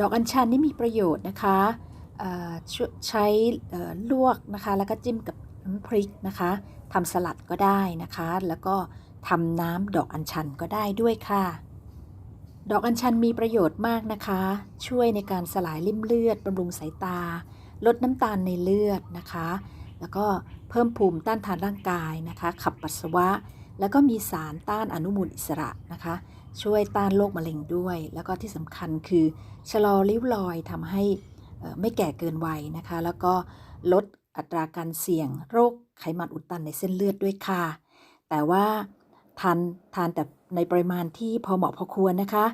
ดอกอัญชันนี่มีประโยชน์นะคะช่ใช้ลวกนะคะ แล้วก็จิ้มกับน้ำพริกนะคะทำสลัดก็ได้นะคะ แล้วก็ทำน้ำดอกอัญชันก็ได้ด้วยค่ะ ดอกอัญชันมีประโยชน์มากนะคะ ช่วยในการสลายริ่มเลือดบำรุงสายตา ลดน้ำตาลในเลือดนะคะ แล้วก็เพิ่มภูมิต้านทานร่างกายนะคะ ขับปัสสาวะ แล้วก็มีสารต้านอนุมูลอิสระนะคะ ช่วยต้านโรคมะเร็งด้วย แล้วก็ที่สำคัญคือชะลอริ้วรอยทำให้ไม่แก่เกินวัยนะคะ แล้วก็ลดอัตราการเสี่ยง โรคไขมันอุดตันในเส้นเลือดด้วยค่ะ แต่ว่าทานทานแต่ในปริมาณที่พอเหมาะพอควรนะคะ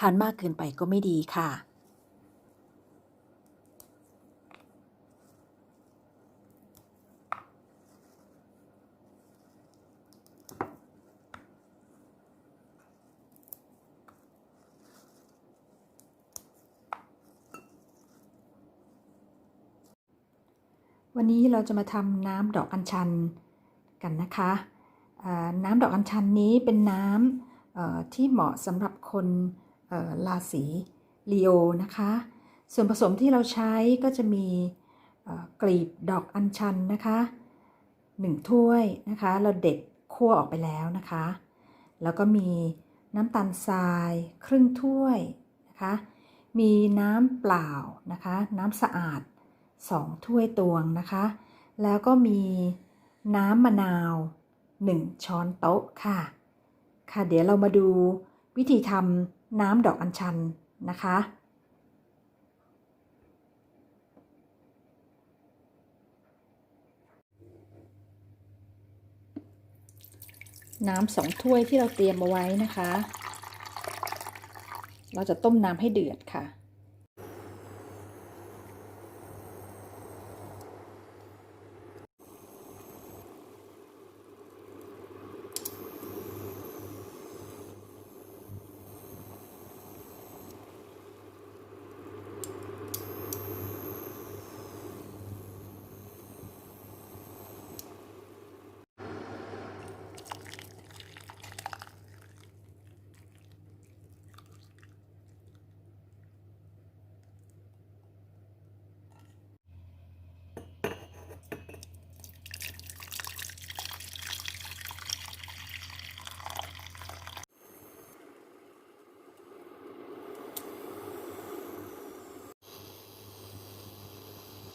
ทานมากเกินไปก็ไม่ดีค่ะ วันนี้เราจะมาทำน้ำดอกอัญชันกันนะคะน้ำดอกอัญชันนี้เป็นน้ำที่เหมาะสำหรับคนราศีลีโอนะคะ ส่วนผสมที่เราใช้ก็จะมีกลีบดอกอัญชันนะคะ1ถ้วยนะคะ เราเด็ดคั่วออกไปแล้วนะคะ แล้วก็มีน้ำตาลทรายครึ่งถ้วยนะคะ มีน้ำเปล่านะคะ น้ำสะอาด 2 ถ้วยตวงนะคะ แล้วก็มีน้ำมะนาว 1 ช้อนโต๊ะค่ะ ค่ะเดี๋ยวเรามาดูวิธีทำน้ำดอกอัญชันนะคะ น้ำสองถ้วยที่เราเตรียมเอาไว้นะคะ เราจะต้มน้ำให้เดือดค่ะ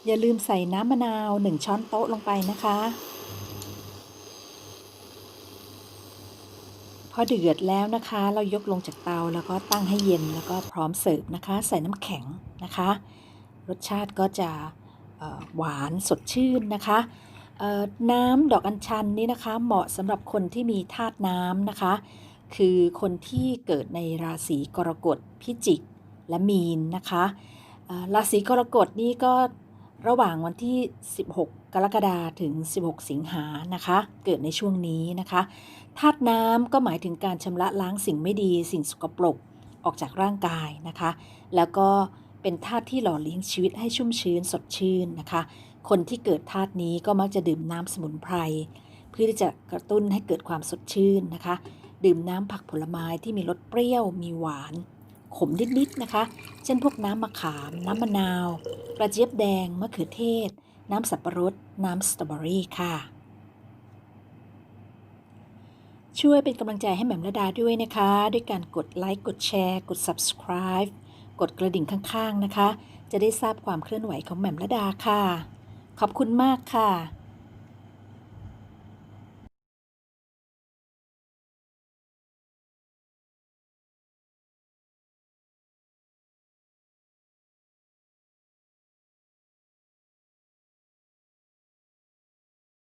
อย่าลืมใส่น้ำมะนาว 1 ช้อนโต๊ะลงไปนะคะ พอเดือดแล้วนะคะ เรายกลงจากเตาแล้วก็ตั้งให้เย็นแล้วก็พร้อมเสิร์ฟนะคะ ใส่น้ำแข็งนะคะ รสชาติก็จะหวานสดชื่นนะคะน้ำดอกอัญชันนี่นะคะ เหมาะสำหรับคนที่มีธาตุน้ำนะคะ คือคนที่เกิดในราศีกรกฎพิจิกและมีนนะคะราศีกรกฎนี่ก็ ระหว่างวันที่ 16 กรกฎาคมถึง 16 สิงหานะคะ เกิดในช่วงนี้นะคะธาตุน้ำก็หมายถึงการชำระล้างสิ่งไม่ดีสิ่งสกปรกออกจากร่างกายนะคะ แล้วก็เป็นธาตุที่หล่อเลี้ยงชีวิตให้ชุ่มชื้นสดชื่นนะคะ คนที่เกิดธาตุนี้ก็มักจะดื่มน้ำสมุนไพรเพื่อที่จะกระตุ้นให้เกิดความสดชื่นนะคะ ดื่มน้ำผักผลไม้ที่มีรสเปรี้ยวมีหวาน ขมนิดๆนะคะ เช่นพวกน้ำมะขาม น้ำมะนาว กระเจี๊ยบแดง มะเขือเทศ น้ำสับปะรด น้ำสตรอเบอรี่ค่ะ ช่วยเป็นกำลังใจให้แหม่มระดาด้วยนะคะ ด้วยการกดไลค์ กดแชร์ กด subscribe กดกระดิ่งข้างๆนะคะ จะได้ทราบความเคลื่อนไหวของแหม่มระดาค่ะ ขอบคุณมากค่ะ